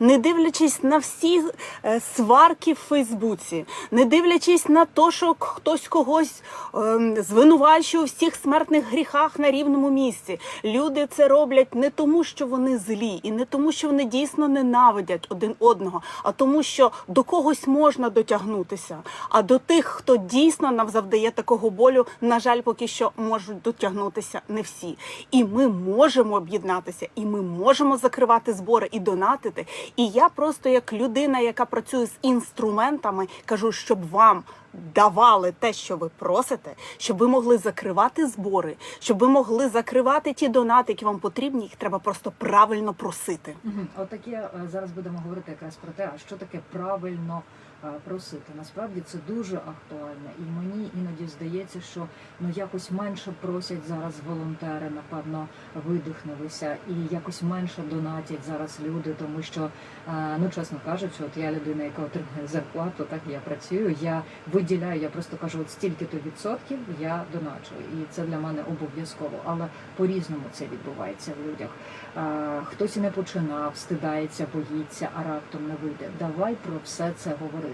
не дивлячись на всі е, сварки в Фейсбуці, не дивлячись на те, що хтось когось ем, звинувачує у всіх смертних гріхах на рівному місці. Люди це роблять не тому, що вони злі, і не тому, що вони дійсно ненавидять один одного, а тому, що до когось можна дотягнутися. А до тих, хто дійсно нам завдає такого болю, на жаль, поки що можуть дотягнутися не всі. І ми можемо об'єднатися, і ми можемо закривати збори і донатити. І я просто як людина, яка працює з інструментами, кажу, щоб вам. Давали те, що ви просите, щоб ви могли закривати збори, щоб ви могли закривати ті донати, які вам потрібні. Їх треба просто правильно просити. Мгм. Отаке зараз будемо говорити якраз про те, а що таке правильно просити. Насправді це дуже актуально, і мені іноді здається, що ну якось менше просять зараз волонтери, напевно, видихнулися, і якось менше донатять зараз люди, тому що е, ну чесно кажучи, от я людина, яка отримує зарплату, так я працюю. Я виділяю, я просто кажу, от стільки то відсотків я доначу, і це для мене обов'язково. Але по-різному це відбувається в людях. Е, Хтось і не починав, стидається, боїться, а раптом не вийде. Давай про все це говорити.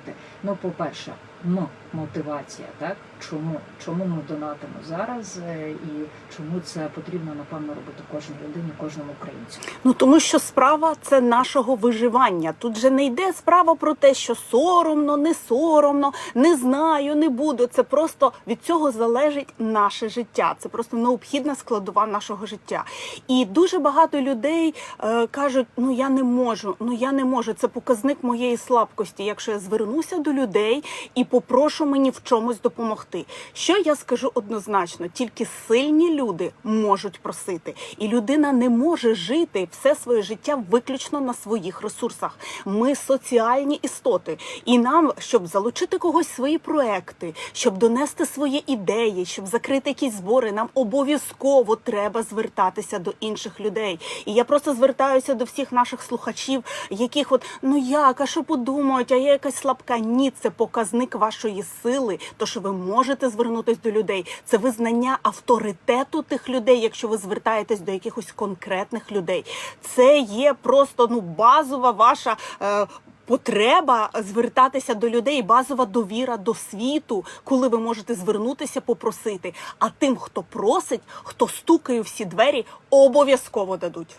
Ну, по-перше, ну, мотивація, так? Чому? Чому ми донатимо зараз е, і чому це потрібно, напевно, робити кожній людині, кожному українцю? Ну тому що справа це нашого виживання. Тут же не йде справа про те, що соромно, не соромно, не знаю, не буду. Це просто від цього залежить наше життя. Це просто необхідна складова нашого життя. І дуже багато людей е, кажуть: ну я не можу, ну я не можу. Це показник моєї слабкості. Якщо я звернуся до людей і попрошу мені в чомусь допомогти. Що я скажу однозначно? Тільки сильні люди можуть просити, і людина не може жити все своє життя виключно на своїх ресурсах. Ми соціальні істоти, і нам, щоб залучити когось свої проекти, щоб донести свої ідеї, щоб закрити якісь збори, нам обов'язково треба звертатися до інших людей. І я просто звертаюся до всіх наших слухачів, яких от ну як, а що подумають, а я якась слабка. Ні, це показник вашої сили, то що ви можете звернутися до людей. Це визнання авторитету тих людей, якщо ви звертаєтесь до якихось конкретних людей. Це є просто ну базова ваша. Е, Потреба звертатися до людей, базова довіра до світу, коли ви можете звернутися, попросити. А тим, хто просить, хто стукає всі двері, обов'язково дадуть.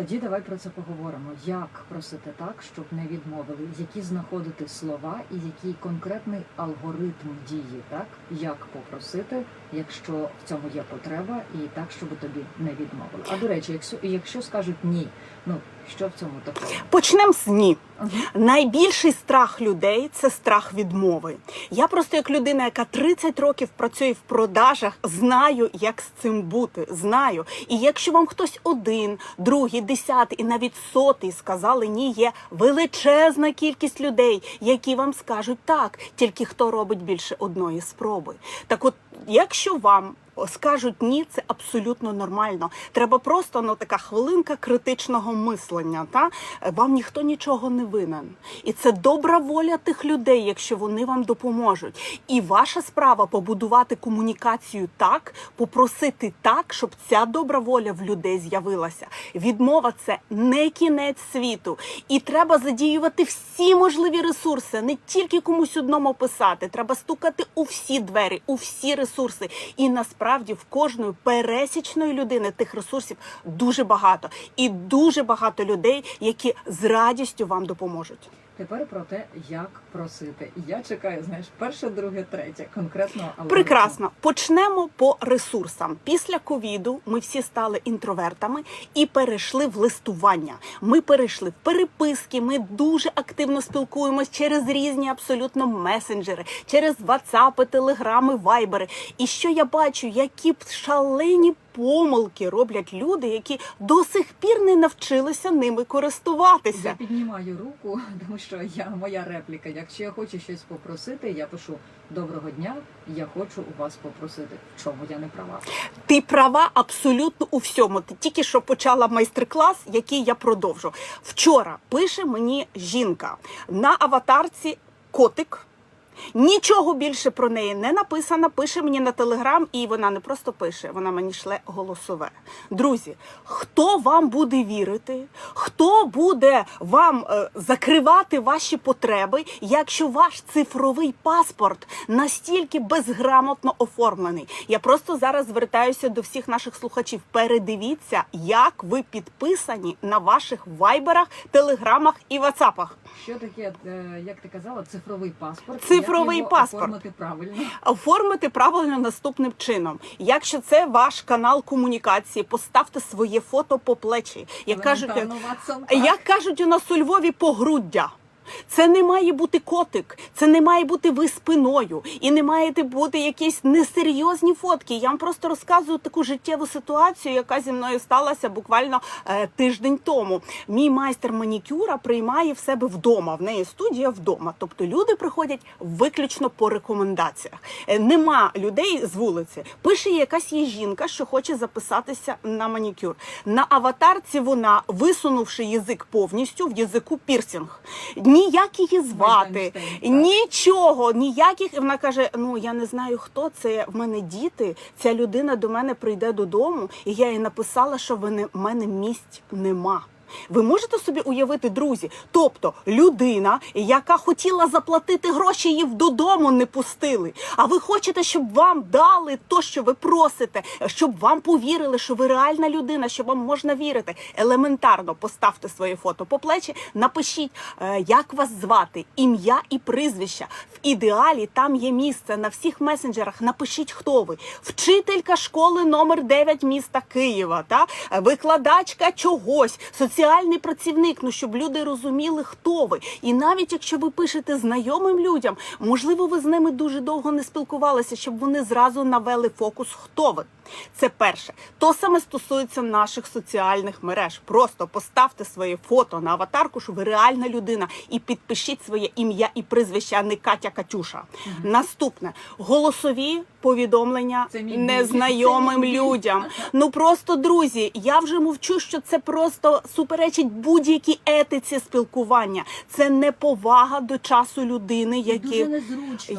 Тоді давай про це поговоримо. Як просити так, щоб не відмовили, які знаходити слова і який конкретний алгоритм дії, так як попросити, якщо в цьому є потреба, і так, щоб тобі не відмовили. А до речі, якщо якщо скажуть ні, ну що в цьому такого? Почнемо з ні. Мгм. Найбільший страх людей це страх відмови. Я просто як людина, яка 30 років працює в продажах, знаю, як з цим бути. Знаю. І якщо вам хтось один, другий, десятий і навіть сотий сказали ні, є величезна кількість людей, які вам скажуть так, тільки хто робить більше одної спроби. Так, от, якщо вам скажуть ні, це абсолютно нормально. Треба просто ну така хвилинка критичного мислення. Та вам ніхто нічого не винен, і це добра воля тих людей, якщо вони вам допоможуть. І ваша справа побудувати комунікацію так, попросити так, щоб ця добра воля в людей з'явилася. Відмова це не кінець світу, і треба задіювати всі можливі ресурси, не тільки комусь одному писати. Треба стукати у всі двері, у всі ресурси. І насправді в кожної пересічної людини тих ресурсів дуже багато, і дуже багато людей, які з радістю вам допоможуть. Тепер про те, як просити. Я чекаю, знаєш, перше, друге, третє, конкретно алгоритму. Прекрасно. Почнемо по ресурсам. Після ковіду ми всі стали інтровертами і перейшли в листування. Ми перейшли в переписки. Ми дуже активно спілкуємось через різні абсолютно месенджери, через WhatsApp, телеграми, вайбери. І що я бачу, які б шалені помилки роблять люди, які до сих пір не навчилися ними користуватися. Я піднімаю руку, тому що я моя репліка. Якщо я хочу щось попросити, я пишу доброго дня. Я хочу у вас попросити. В чому я не права? Ти права абсолютно у всьому. Ти тільки що почала майстер-клас, який я продовжу. Вчора пише мені жінка на аватарці котик. Нічого більше про неї не написано. Пише мені на телеграм, і вона не просто пише, вона мені шле голосове. Друзі, хто вам буде вірити, хто буде вам е, закривати ваші потреби, якщо ваш цифровий паспорт настільки безграмотно оформлений? Я просто зараз звертаюся до всіх наших слухачів. Передивіться, як ви підписані на ваших вайберах, телеграмах і ватсапах. Що таке, е, як ти казала, цифровий паспорт? Цифровий його паспорт. оформити правильно? Оформити правильно наступним чином. Якщо це ваш канал комунікації, поставте своє фото по плечі. Як кажуть, як кажуть у нас у Львові, погруддя. Це не має бути котик, це не має бути ви спиною, і не маєте бути якісь несерйозні фотки. Я вам просто розказую таку життєву ситуацію, яка зі мною сталася буквально е, тиждень тому. Мій майстер манікюра приймає в себе вдома. В неї студія вдома. Тобто люди приходять виключно по рекомендаціях. Е, Нема людей з вулиці. Пише якась є жінка, що хоче записатися на манікюр. На аватарці вона, висунувши язик повністю, в язику пірсінг. Ніяк її звати, нічого, ніяких. Вона каже: Ну я не знаю, хто це. В мене діти. Ця людина до мене прийде додому, і я їй написала, що в мене місць нема. Ви можете собі уявити, друзі? Тобто людина, яка хотіла заплатити гроші, її додому не пустили. А ви хочете, щоб вам дали то, що ви просите, щоб вам повірили, що ви реальна людина, що вам можна вірити. Елементарно поставте своє фото по плечі, напишіть, е, як вас звати, ім'я і прізвище. В ідеалі там є місце на всіх месенджерах. Напишіть, хто ви. Вчителька школи номер 9 міста Києва, та викладачка чогось, соціальний працівник. Ну щоб люди розуміли, хто ви. І навіть якщо ви пишете знайомим людям, можливо, ви з ними дуже довго не спілкувалися, щоб вони зразу навели фокус, хто ви. Це перше. То саме стосується наших соціальних мереж. Просто поставте своє фото на аватарку, що ви реальна людина, і підпишіть своє ім'я і прізвище, а не Катя Катюша. Наступне голосові повідомлення незнайомим людям. Ну просто друзі, я вже мовчу, що це просто суперечить будь-якій етиці спілкування. Це неповага до часу людини, які незручно.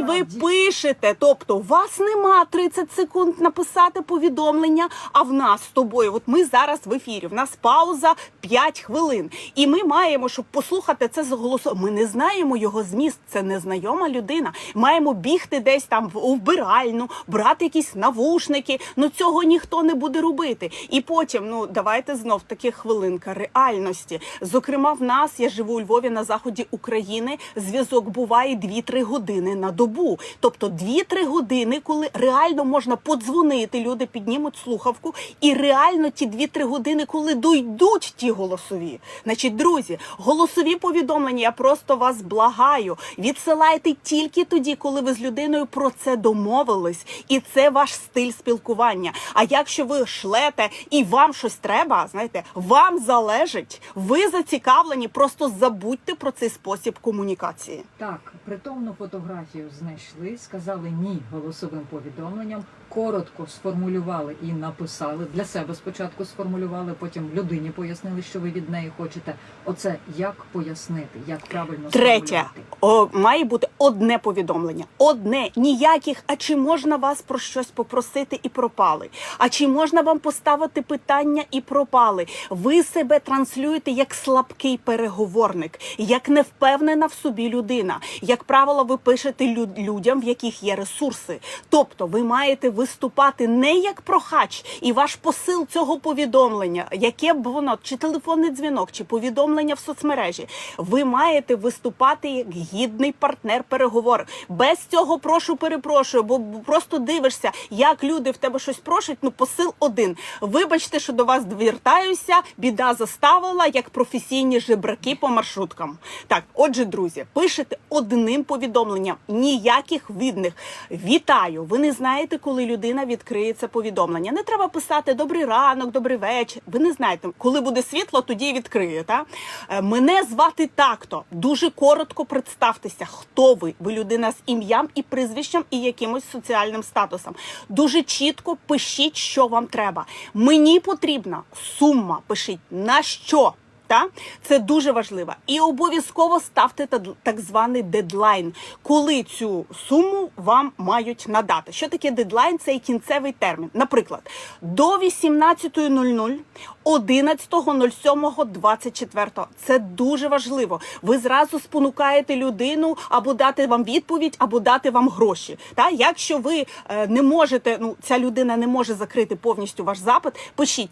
ви пишете. Тобто, у вас нема 30 секунд написати повідомлення. А в нас з тобою, от ми зараз в ефірі. В нас пауза 5 хвилин, і ми маємо, щоб послухати це з голосу. Ми не знаємо його зміст. Це незнайома людина. Маємо бігти десь там в у вбиральну, брати якісь навушники. Ну цього ніхто не буде робити. І потім, ну давайте знов таки хвилинка реальності. Зокрема, в нас я живу у Львові на заході України. Зв'язок буває 2-3 години на добу. Тобто 2-3 години, коли реально можна подзвонити, люди піднімуть слухавку, і реально ті 2-3 години, коли дойдуть ті голосові. Значить, друзі, голосові повідомлення, я просто вас благаю. Відсилайте тільки тоді, коли ви з людиною про це домовились, і це ваш стиль спілкування. А якщо ви шлете і вам щось треба, знаєте, вам залежить, ви зацікавлені, просто забудьте про цей спосіб комунікації. Так, притомну фотографію знайшли, сказали ні голосовим повідомленням, коротко сформулювали і написали. Для себе спочатку сформулювали, потім людині пояснили, що ви від неї хочете. Оце як пояснити, як правильно Третє о, має бути одне повідомлення. Одне ніяких. А чи можна вас про щось попросити і пропали? А чи можна вам поставити питання і пропали? Ви себе транслюєте як слабкий переговорник, як невпевнена в собі людина. Як правило, ви пишете лю- людям, в яких є ресурси. Тобто, ви маєте виступати не як прохач, і ваш посил цього повідомлення, яке б воно, чи телефонний дзвінок, чи повідомлення в соцмережі, ви маєте виступати як гідний партнер переговорів. Без цього прошу перепрошую, бо просто дивишся, як люди в тебе щось просять. Ну, посил один. Вибачте, що до вас звертаюся. Біда заставила як професійні жебраки по маршруткам. Так, отже, друзі, пишете одним повідомленням, ніяких відних. Вітаю! Ви не знаєте, коли людина відкриє це повідомлення. Не треба писати добрий ранок, добрий вечір. Ви не знаєте, коли буде світло, тоді відкриє. Та? Е, Мене звати так-то. Дуже коротко представтеся, хто ви. Ви людина з ім'ям і прізвищем і якимось соціальним статусом. Дуже чітко пишіть, що вам треба. Мені потрібна сума. Пишіть на що. Та це дуже важливо. І обов'язково ставте так званий дедлайн, коли цю суму вам мають надати. Що таке дедлайн? Це кінцевий термін. Наприклад, до 18.00, 11.07.24. Це дуже важливо. Ви зразу спонукаєте людину або дати вам відповідь, або дати вам гроші. Та якщо ви е, не можете, ну ця людина не може закрити повністю ваш запит, пишіть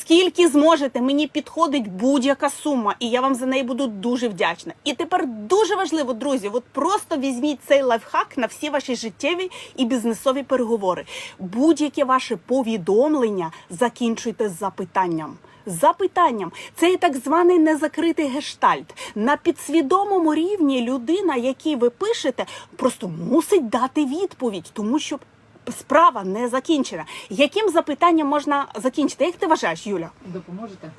скільки зможете. Мені підходить будь-яка сума, і я вам за неї буду дуже вдячна. І тепер дуже важливо, друзі, от просто візьміть цей лайфхак на всі ваші життєві і бізнесові переговори. Будь-яке ваше повідомлення закінчуйте з запитанням. Запитанням це є так званий незакритий гештальт. На підсвідомому рівні людина, якій ви пишете, просто мусить дати відповідь, тому що справа не закінчена. Яким запитанням можна закінчити? Як ти вважаєш, Юля? Допоможете?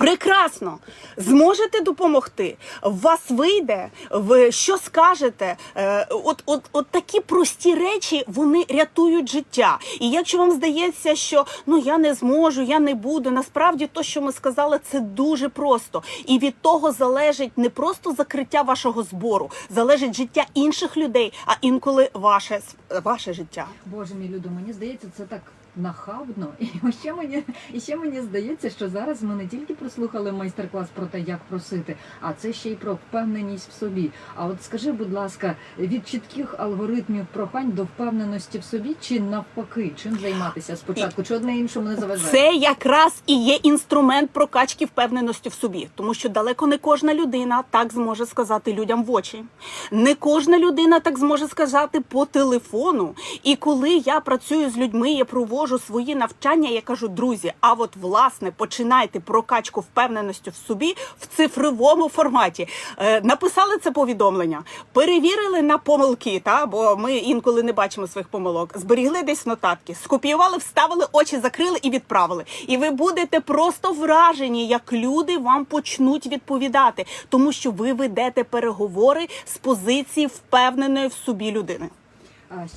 Прекрасно, зможете допомогти. Вас вийде, ви що скажете? Е, От, от, от такі прості речі вони рятують життя. І якщо вам здається, що ну я не зможу, я не буду. Насправді, то, що ми сказали, це дуже просто. І від того залежить не просто закриття вашого збору, залежить життя інших людей, а інколи ваше ваше життя. Боже мій Людо, мені здається, це так нахабно. І ще мені, і ще мені здається, що зараз ми не тільки прослухали майстер-клас про те, як просити, а це ще й про впевненість в собі. А от скажи, будь ласка, від чітких алгоритмів прохань до впевненості в собі, чи навпаки, чим займатися спочатку? Чи одне іншому не заважає? Це якраз і є інструмент прокачки впевненості в собі, тому що далеко не кожна людина так зможе сказати людям в очі. Не кожна людина так зможе сказати по телефону. І коли я працюю з людьми, я проводжу свої навчання, я кажу, друзі, а от власне починайте прокачку впевненості в собі в цифровому форматі. Е, написали це повідомлення, перевірили на помилки, та бо ми інколи не бачимо своїх помилок. Зберігли десь нотатки, скопіювали, вставили, очі закрили і відправили. І ви будете просто вражені, як люди вам почнуть відповідати, тому що ви ведете переговори з позиції впевненої в собі людини.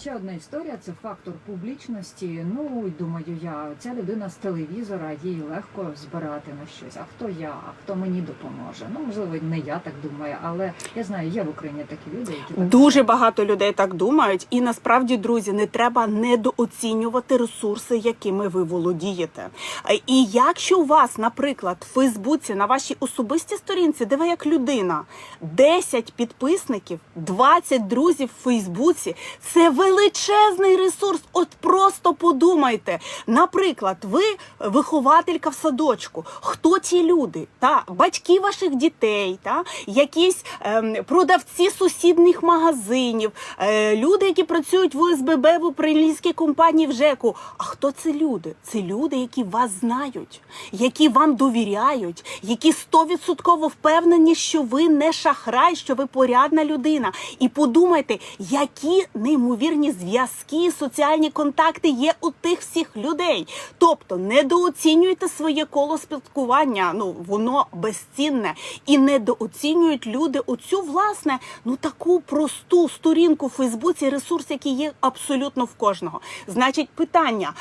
Ще одна історія це фактор публічності. Ну думаю, я ця людина з телевізора, їй легко збирати на щось. А хто я? А хто мені допоможе? Ну можливо, не я так думаю, але я знаю, є в Україні такі люди, які так Дуже багато людей так думають, і насправді, друзі, не треба недооцінювати ресурси, якими ви володієте. Е, І якщо у вас, наприклад, в Фейсбуці на вашій особистій сторінці, де ви як людина, 10 підписників, 20 друзів в Фейсбуці, це величезний ресурс. От просто подумайте. Наприклад, ви вихователька в садочку. Хто ті люди? Та батьки ваших дітей, та якісь ем, продавці сусідніх магазинів, е, люди, які працюють в ОСББ в управлінській компанії в ЖЕКу. А хто це люди? Це люди, які вас знають, які вам довіряють, які стовідсотково впевнені, що ви не шахрай, що ви порядна людина. І подумайте, які неймовірні зв'язки, соціальні контакти є у тих всіх людей. Тобто недооцінюйте своє коло спілкування. Ну воно безцінне і недооцінюють люди оцю власне ну таку просту сторінку в Фейсбуці, ресурс, який є абсолютно в кожного. Значить, питання: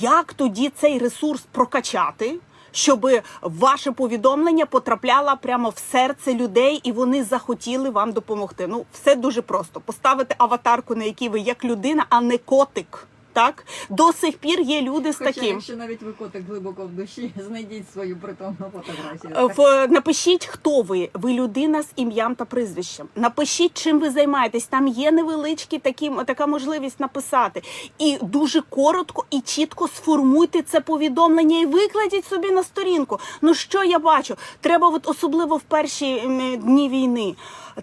як тоді цей ресурс прокачати? Щоб ваше повідомлення потрапляло прямо в серце людей, і вони захотіли вам допомогти. Ну, все дуже просто. Поставити аватарку, на якій ви як людина, а не котик. Так до сих пір є люди з Хоча, таким. якщо навіть ви котик глибоко в душі, знайдіть свою притомну фотографію. Е, В напишіть, хто ви. Ви людина з ім'ям та прізвищем. Напишіть, чим ви займаєтесь. Там є невеличкі такі така можливість написати. І дуже коротко і чітко сформуйте це повідомлення і викладіть собі на сторінку. Ну що я бачу? Треба, от особливо в перші дні війни.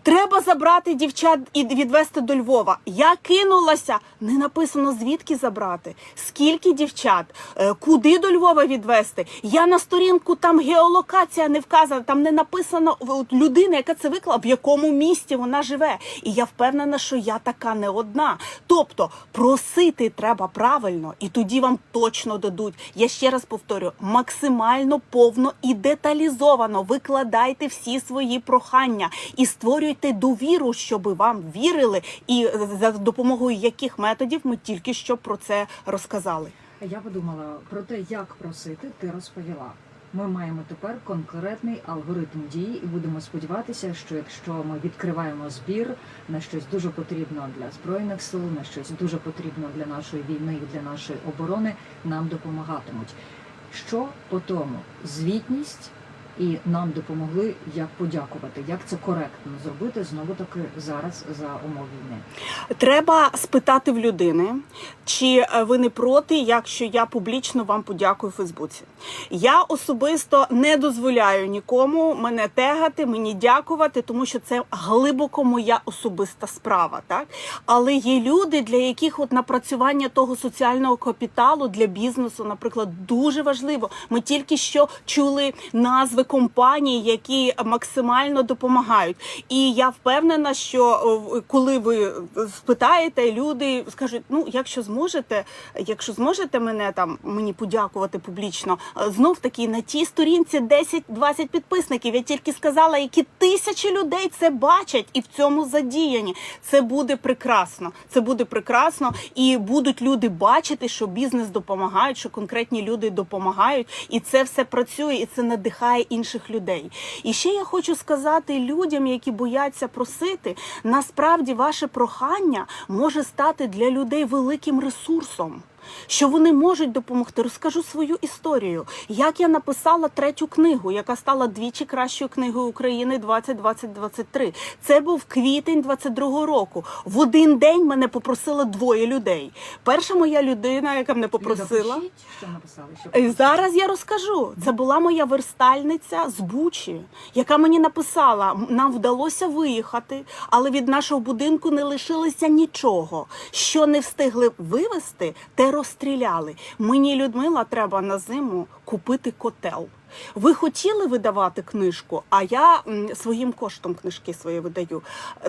Треба забрати дівчат і відвести до Львова. Я кинулася. Не написано звідки забрати, скільки дівчат, е, куди до Львова відвести. Я на сторінку там геолокація не вказана, там не написано людина, яка це виклала, в якому місті вона живе. І я впевнена, що я така не одна. Тобто просити треба правильно, і тоді вам точно дадуть. Я ще раз повторю: максимально повно і деталізовано викладайте всі свої прохання і створюйте довіру, щоб вам вірили, і за допомогою яких методів ми тільки що про це розказали. Я подумала про те, як просити, ти розповіла. Ми маємо тепер конкретний алгоритм дії, і будемо сподіватися, що якщо ми відкриваємо збір на щось дуже потрібно для збройних сил, на щось дуже потрібно для нашої війни і для нашої оборони, нам допомагатимуть. Що по тому? Звітність. І нам допомогли як подякувати, як це коректно зробити знову таки зараз за умов війни. Треба спитати в людини, чи е, ви не проти, якщо я публічно вам подякую в Фейсбуці. Я особисто не дозволяю нікому мене тегати, мені дякувати, тому що це глибоко моя особиста справа. Так але є люди, для яких от напрацювання того соціального капіталу для бізнесу, наприклад, дуже важливо. Ми тільки що чули назви компаній, які максимально допомагають. І я впевнена, що е, коли ви спитаєте, люди скажуть: ну, якщо зможете, якщо зможете мене там мені подякувати публічно, е, знов таки на тій сторінці 10-20 підписників. Я тільки сказала, які тисячі людей це бачать і в цьому задіяні. Це буде прекрасно. Це буде прекрасно, і будуть люди бачити, що бізнес допомагає, що конкретні люди допомагають, і це все працює, і це надихає інших людей. І ще я хочу сказати людям, які бояться просити, насправді ваше прохання може стати для людей великим ресурсом. Що вони можуть допомогти, розкажу свою історію. Як я написала третю книгу, яка стала двічі кращою книгою України 2020-2023. Це був квітень 22-го року. В один день мене попросило двоє людей. Перша моя людина, яка мене попросила. Що написали, що Е, Зараз я розкажу. Це була моя верстальниця з Бучі, яка мені написала: нам вдалося виїхати, але від нашого будинку не лишилося нічого. Що не встигли вивезти, те розстріляли. Мені Людмила треба на зиму купити котел. Ви хотіли видавати книжку, а я своїм коштом книжки свої видаю.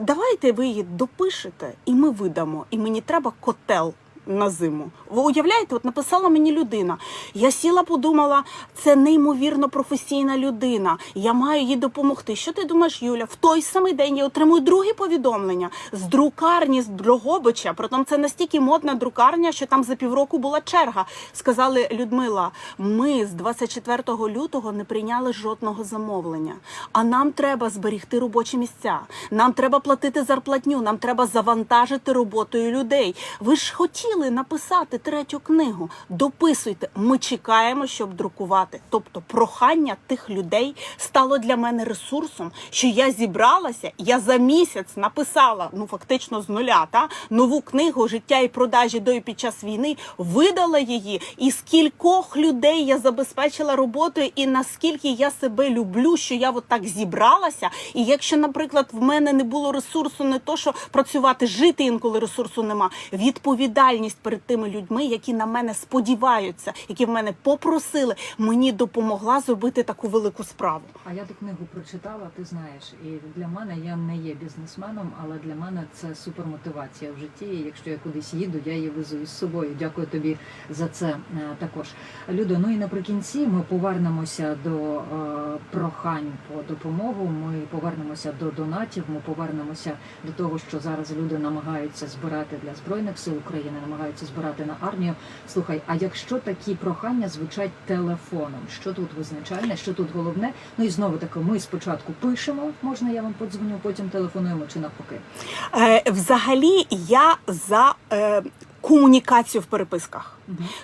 Давайте ви її допишете, і ми видамо. І мені треба котел на зиму. Ви уявляєте, от написала мені людина. Я сіла, подумала, це неймовірно професійна людина. Я маю їй допомогти. Що ти думаєш, Юля? В той самий день я отримую друге повідомлення з друкарні з Дрогобича. Притом це настільки модна друкарня, що там за півроку була черга. Сказали Людмила, ми з 24 лютого не прийняли жодного замовлення. А нам треба зберігти робочі місця. Нам треба платити зарплатню. Нам треба завантажити роботою людей. Ви ж хотіли написати третю книгу. Дописуйте. Ми чекаємо, щоб друкувати. Тобто, прохання тих людей стало для мене ресурсом, що я зібралася. Я за місяць написала ну фактично з нуля та нову книгу Життя і продажі до і під час війни. Видала її, і скількох людей я забезпечила роботою, і наскільки я себе люблю, що я от так зібралася. І якщо, наприклад, в мене не було ресурсу, не то що працювати, жити інколи ресурсу нема. Відповідальність перед тими людьми, які на мене сподіваються, які в мене попросили, мені допомогла зробити таку велику справу. А я ту книгу прочитала, ти знаєш, і для мене я не є бізнесменом, але для мене це супермотивація в житті. І якщо я кудись їду, я її везу із собою. Дякую тобі за це е, також. Людо, ну і наприкінці ми повернемося до е, прохань по допомогу. Ми повернемося до донатів. Ми повернемося до того, що зараз люди намагаються збирати для збройних сил України, намагаються збирати на армію. Слухай, а якщо такі прохання звучать телефоном, що тут визначальне, що тут головне? Ну і знову таки, ми спочатку пишемо, можна я вам подзвоню, потім телефонуємо чи навпаки. Е, взагалі, я за е, комунікацію в переписках.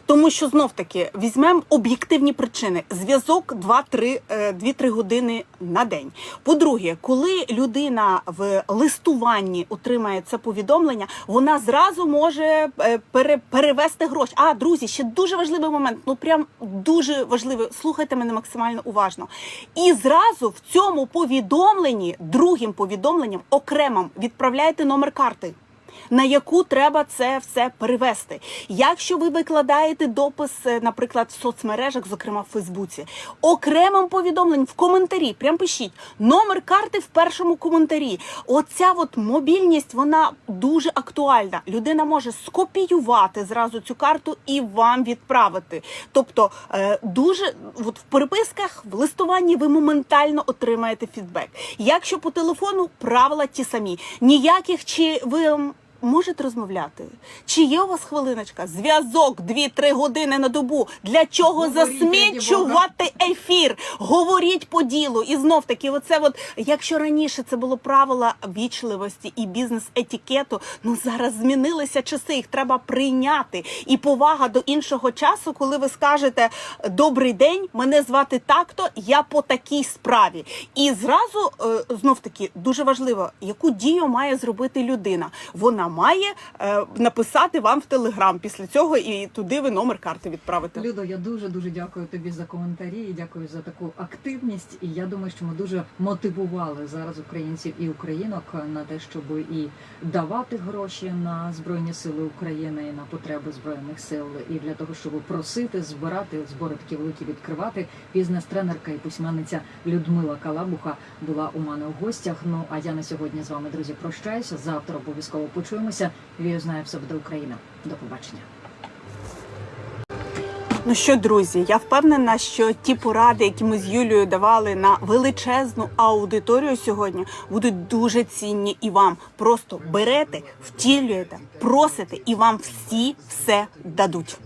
Тому що знов таки візьмемо об'єктивні причини: зв'язок 2-3 е, 2-3 години на день. По-друге, коли людина в листуванні отримає це повідомлення, вона зразу може е, пере, перевести гроші. А друзі, ще дуже важливий момент. Ну прям дуже важливий. Слухайте мене максимально уважно. І зразу в цьому повідомленні, другим повідомленням, окремим відправляєте номер карти на яку треба це все перевести. Якщо ви викладаєте допис, е, наприклад, в соцмережах, зокрема в Фейсбуці, окремим повідомленням в коментарі, прям пишіть номер карти в першому коментарі. Оця от мобільність, вона дуже актуальна. Людина може скопіювати зразу цю карту і вам відправити. Тобто, е, дуже от в переписках, в листуванні ви моментально отримаєте фідбек. Якщо по телефону правила ті самі, ніяких чи ви можете розмовляти? Чи є у вас хвилиночка? Зв'язок 2-3 години на добу. Для чого Говоріть, засмічувати ефір? Говоріть по ділу. І знов таки, оце от, якщо раніше це було правила вічливості і бізнес-етикету, ну зараз змінилися часи, їх треба прийняти. І повага до іншого часу, коли ви скажете Добрий день, мене звати так-то, я по такій справі. І зразу е, знов таки дуже важливо, яку дію має зробити людина. Вона має е, написати вам в телеграм після цього, і туди ви номер карти відправите. Людо, я дуже дуже дякую тобі за коментарі і дякую за таку активність. І я думаю, що ми дуже мотивували зараз українців і українок на те, щоб і давати гроші на збройні сили України і на потреби збройних сил, і для того, щоб просити, збирати збори такі великі відкривати. Бізнес-тренерка і письменниця Людмила Калабуха була у мене у гостях. Ну а я на сьогодні з вами, друзі, прощаюся. Завтра обов'язково почуємося. Вію знаю, все буде Україна. До побачення. Ну що, друзі, я впевнена, що ті поради, які ми з Юлією давали на величезну аудиторію сьогодні, будуть дуже цінні і вам. Просто берете, втілюєте, просите, і вам всі все дадуть.